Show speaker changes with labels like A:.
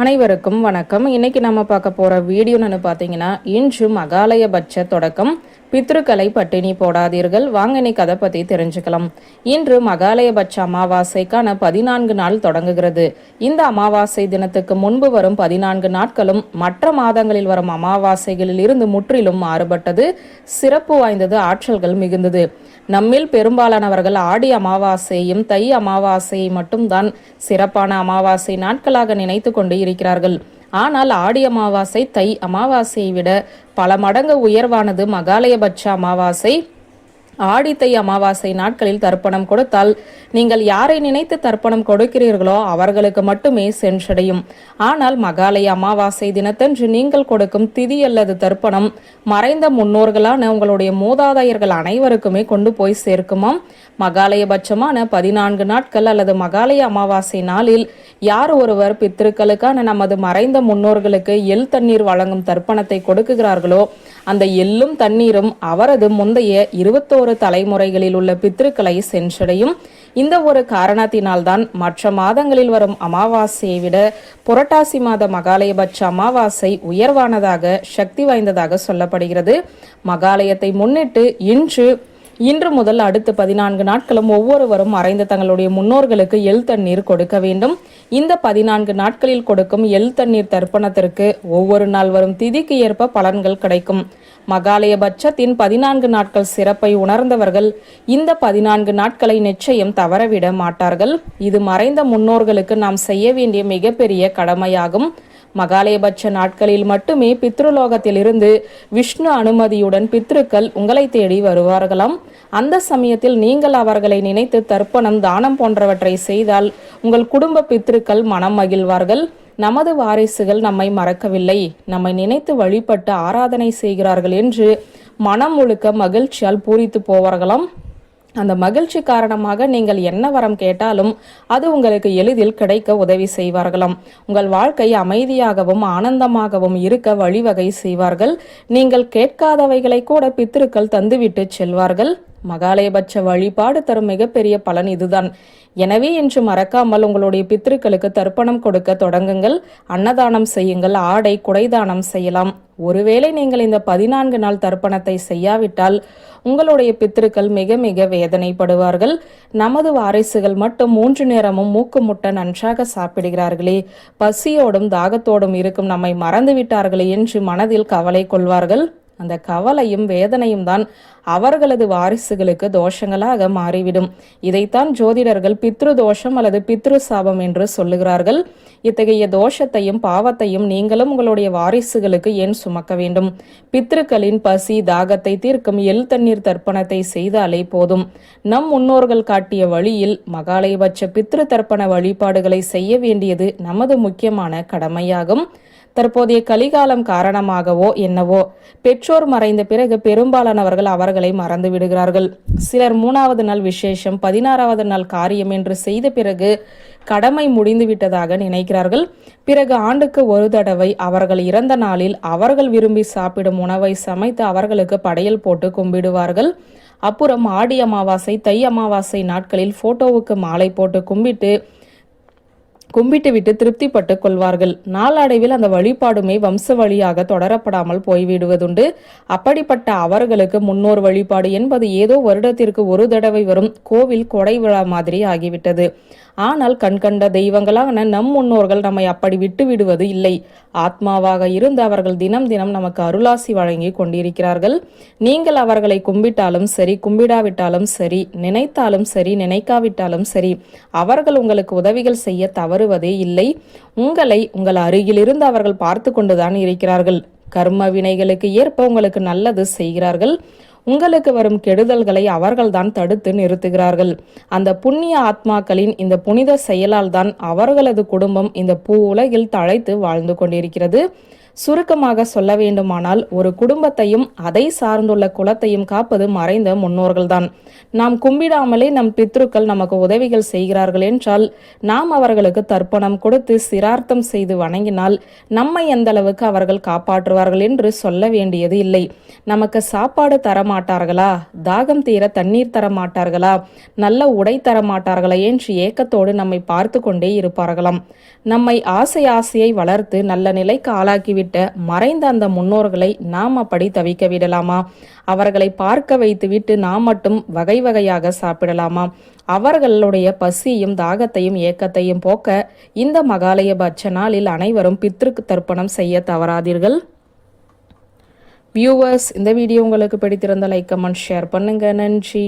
A: அனைவருக்கும் வணக்கம். இன்னைக்கு நம்ம பார்க்க போற வீடியோன்னு பார்த்தீங்கன்னா இன்று மகாலயபட்ச தொடக்கம். பித்ருக்களை பட்டினி போடாதீர்கள். வாங்க இன்னைக்கு அதை தெரிஞ்சுக்கலாம். இன்று மகாலயபட்ச அமாவாசைக்கான பதினான்கு நாள் தொடங்குகிறது. இந்த அமாவாசை தினத்துக்கு முன்பு வரும் பதினான்கு நாட்களும் மற்ற மாதங்களில் வரும் அமாவாசைகளில் இருந்து முற்றிலும் மாறுபட்டது. சிறப்பு வாய்ந்தது ஆற்றல்கள் மிகுந்தது. நம்மில் பெரும்பாலானவர்கள் ஆடி அமாவாசையும் தை அமாவாசையை மட்டும்தான் சிறப்பான அமாவாசை நாட்களாக நினைத்து கொண்டு இருக்கிறார்கள். ஆனால் ஆடி அமாவாசை தை அமாவாசையை விட பல மடங்கு உயர்வானது மகாலயபட்ச அமாவாசை. ஆடித்தை அமாவாசை நாட்களில் தர்ப்பணம் கொடுத்தால் நீங்கள் யாரை நினைத்து தர்ப்பணம் கொடுக்கிறீர்களோ அவர்களுக்கு மட்டுமே சென்றடையும். ஆனால் மகாலய அமாவாசை தினத்தன்று நீங்கள் கொடுக்கும் திதி அல்லது தர்ப்பணம் மறைந்த முன்னோர்களான உங்களுடைய மூதாதையர்கள் அனைவருக்குமே கொண்டு போய் சேர்க்குமாம். மகாலயபட்சமான பதினான்கு நாட்கள் அல்லது மகாலய அமாவாசை நாளில் யார் ஒருவர் பித்திருக்களுக்கான நமது மறைந்த முன்னோர்களுக்கு எள் தண்ணீர் வழங்கும் தர்ப்பணத்தை கொடுக்குகிறார்களோ அந்த எள்ளும் தண்ணீரும் அவரது முந்தைய இருபத்தோரு தலைமுறைகளில் உள்ள பித்திருக்களை சென்றடையும். இந்த ஒரு காரணத்தினால்தான் மற்ற மாதங்களில் வரும் அமாவாசையை விட புரட்டாசி மாத மகாலயபட்ச அமாவாசை உயர்வானதாக சக்தி வாய்ந்ததாக சொல்லப்படுகிறது. மகாலயத்தை முன்னிட்டு இன்று இன்று முதல் அடுத்த பதினான்கு நாட்களும் ஒவ்வொருவரும் மறைந்த தங்களுடைய முன்னோர்களுக்கு எள் தண்ணீர் கொடுக்க வேண்டும். இந்த பதினான்கு நாட்களில் கொடுக்கும் எள் தண்ணீர் தர்ப்பணத்திற்கு ஒவ்வொரு நாள் வரும் திதிக்கு ஏற்ப பலன்கள் கிடைக்கும். மகாலய பட்சத்தின் பதினான்கு நாட்கள் சிறப்பை உணர்ந்தவர்கள் இந்த பதினான்கு நாட்களை நிச்சயம் தவறவிட மாட்டார்கள். இது மறைந்த முன்னோர்களுக்கு நாம் செய்ய வேண்டிய மிகப்பெரிய கடமையாகும். மகாலயபட்ச நாட்களில் மட்டுமே பித்ருலோகத்திலிருந்து விஷ்ணு அனுமதியுடன் பித்ருக்கள் உங்களை தேடி வருவார்களாம். அந்த சமயத்தில் நீங்கள் அவர்களை நினைத்து தர்ப்பணம் தானம் போன்றவற்றை செய்தால் உங்கள் குடும்ப பித்ருக்கள் மனம் மகிழ்வார்கள். நமது வாரிசுகள் நம்மை மறக்கவில்லை. நம்மை நினைத்து வழிபட்டு ஆராதனை செய்கிறார்கள் என்று மனம் முழுக்க மகிழ்ச்சியால் பூரித்து போவார்களாம். அந்த மகிழ்ச்சி காரணமாக நீங்கள் என்ன வரம் கேட்டாலும் அது உங்களுக்கு எளிதில் கிடைக்க உதவி செய்வார்களாம். உங்கள் வாழ்க்கை அமைதியாகவும் ஆனந்தமாகவும் இருக்க வழிவகை செய்வார்கள். நீங்கள் கேட்காதவைகளை கூட பித்திருக்கள் தந்துவிட்டு செல்வார்கள். மகாலயபட்ச வழிபாடு தரும் மிகப்பெரிய பலன் இதுதான். எனவே இன்று மறக்காமல் உங்களுடைய பித்திருக்களுக்கு தர்ப்பணம் கொடுக்க தொடங்குங்கள். அன்னதானம் செய்யுங்கள். ஆடை குடைதானம் செய்யலாம். ஒருவேளை நீங்கள் இந்த பதினான்கு நாள் தர்ப்பணத்தை செய்யாவிட்டால் உங்களுடைய பித்திருக்கள் மிக மிக வேதனைப்படுவார்கள். நமது வாரிசுகள் மட்டும் மூன்று நேரமும் மூக்கு முட்ட நன்றாக சாப்பிடுகிறார்களே. பசியோடும் தாகத்தோடும் இருக்கும் நம்மை மறந்து விட்டார்களே என்று மனதில் கவலை கொள்வார்கள். அந்த கவலையும் வேதனையும் தான் அவர்களது வாரிசுகளுக்கு தோஷங்களாக மாறிவிடும். இதைத்தான் ஜோதிடர்கள் பித்ரு தோஷம் அல்லது பித்ரு சாபம் என்று சொல்லுகிறார்கள். இத்தகைய தோஷத்தையும் பாவத்தையும் நீங்களும் உங்களுடைய வாரிசுகளுக்கு ஏன் சுமக்க வேண்டும்? பித்ருக்களின் பசி தாகத்தை தீர்க்கும் எல் தண்ணீர் தர்ப்பணத்தை செய்தாலே போதும். நம் முன்னோர்கள் காட்டிய வழியில் மகாலயபட்ச பித்ரு தர்ப்பண வழிபாடுகளை செய்ய வேண்டியது நமது முக்கியமான கடமையாகும். தற்போதைய கலிகாலம் காரணமாகவோ என்னவோ பெற்றோர் மறைந்த பிறகு பெரும்பாலானவர்கள் அவர்களை மறந்து விடுகிறார்கள். சிலர் மூணாவது நாள் விசேஷம் பதினாறாவது நாள் காரியம் என்று செய்த பிறகு கடமை முடிந்து விட்டதாக நினைக்கிறார்கள். பிறகு ஆண்டுக்கு ஒரு தடவை அவர்கள் இறந்த நாளில் அவர்கள் விரும்பி சாப்பிடும் உணவை சமைத்து அவர்களுக்கு படையல் போட்டு கும்பிடுவார்கள். அப்புறம் ஆடி அமாவாசை தை அமாவாசை நாட்களில் போட்டோவுக்கு மாலை போட்டு கும்பிட்டு கும்பிட்டு விட்டு திருப்திப்பட்டு கொள்வார்கள். நாளடைவில் அந்த வழிபாடுமே வம்ச வழியாக தொடரப்படாமல் போய்விடுவதுண்டு. அப்படிப்பட்ட அவர்களுக்கு முன்னோர் வழிபாடு என்பது ஏதோ வருடத்திற்கு ஒரு தடவை வரும் கோவில் கொடை விழா மாதிரி ஆகிவிட்டது. ஆனால் கண்கண்ட தெய்வங்களான நம் முன்னோர்கள் நம்மை அப்படி விட்டு விடுவது இல்லை. ஆத்மாவாக இருந்து அவர்கள் தினம் தினம் நமக்கு அருளாசி வழங்கி கொண்டிருக்கிறார்கள். நீங்கள் அவர்களை கும்பிட்டாலும் சரி கும்பிடாவிட்டாலும் சரி நினைத்தாலும் சரி நினைக்காவிட்டாலும் சரி அவர்கள் உங்களுக்கு உதவிகள் செய்ய தவறுவதே இல்லை. உங்களை உங்கள் அருகிலிருந்து அவர்கள் பார்த்து கொண்டுதான் இருக்கிறார்கள். கர்ம வினைகளுக்கு ஏற்ப உங்களுக்கு நல்லது செய்கிறார்கள். உங்களுக்கு வரும் கெடுதல்களை அவர்கள்தான் தடுத்து நிறுத்துகிறார்கள். அந்த புண்ணிய ஆத்மாக்களின் இந்த புனித செயலால் தான் அவர்களது குடும்பம் இந்த பூ உலகில் தழைத்து வாழ்ந்து கொண்டிருக்கிறது. சுருக்கமாக சொல்ல வேண்டுமானால் ஒரு குடும்பத்தையும் அதை சார்ந்துள்ள குலத்தையும் காப்பது மறைந்த முன்னோர்கள்தான். நாம் கும்பிடாமலே நம் பித்ருக்கள் நமக்கு உதவிகள் செய்கிறார்கள் என்றால் நாம் அவர்களுக்கு தர்ப்பணம் கொடுத்து சிரார்த்தம் செய்து வணங்கினால் நம்மை எந்த அளவுக்கு அவர்கள் காப்பாற்றுவார்கள் என்று சொல்ல வேண்டியது இல்லை. நமக்கு சாப்பாடு தர மாட்டார்களா தாகம் தீர தண்ணீர் தர மாட்டார்களா நல்ல உடை தர மாட்டார்களா என்று ஏக்கத்தோடு நம்மை பார்த்து கொண்டே இருப்பார்களாம். நம்மை ஆசை ஆசையை வளர்த்து நல்ல நிலைக்கு ஆளாக்கி விட்ட மறைந்த அந்த முன்னோர்களை நாம் அப்படி தவிக்க விடலாமா? அவர்களை பார்க்க வைத்துவிட்டு நாம் மட்டும் வகை வகையாக சாப்பிடலாமா? அவர்களுடைய பசியும் தாகத்தையும் ஏக்கத்தையும் போக்க இந்த மகாலயபட்ச நாளில் அனைவரும் பித்ருக்கு தர்ப்பணம் செய்ய தவறாதீர்கள். வியூவர்ஸ் இந்த வீடியோ உங்களுக்கு பிடித்திருந்த லைக் கமெண்ட் ஷேர் பண்ணுங்க. நன்றி.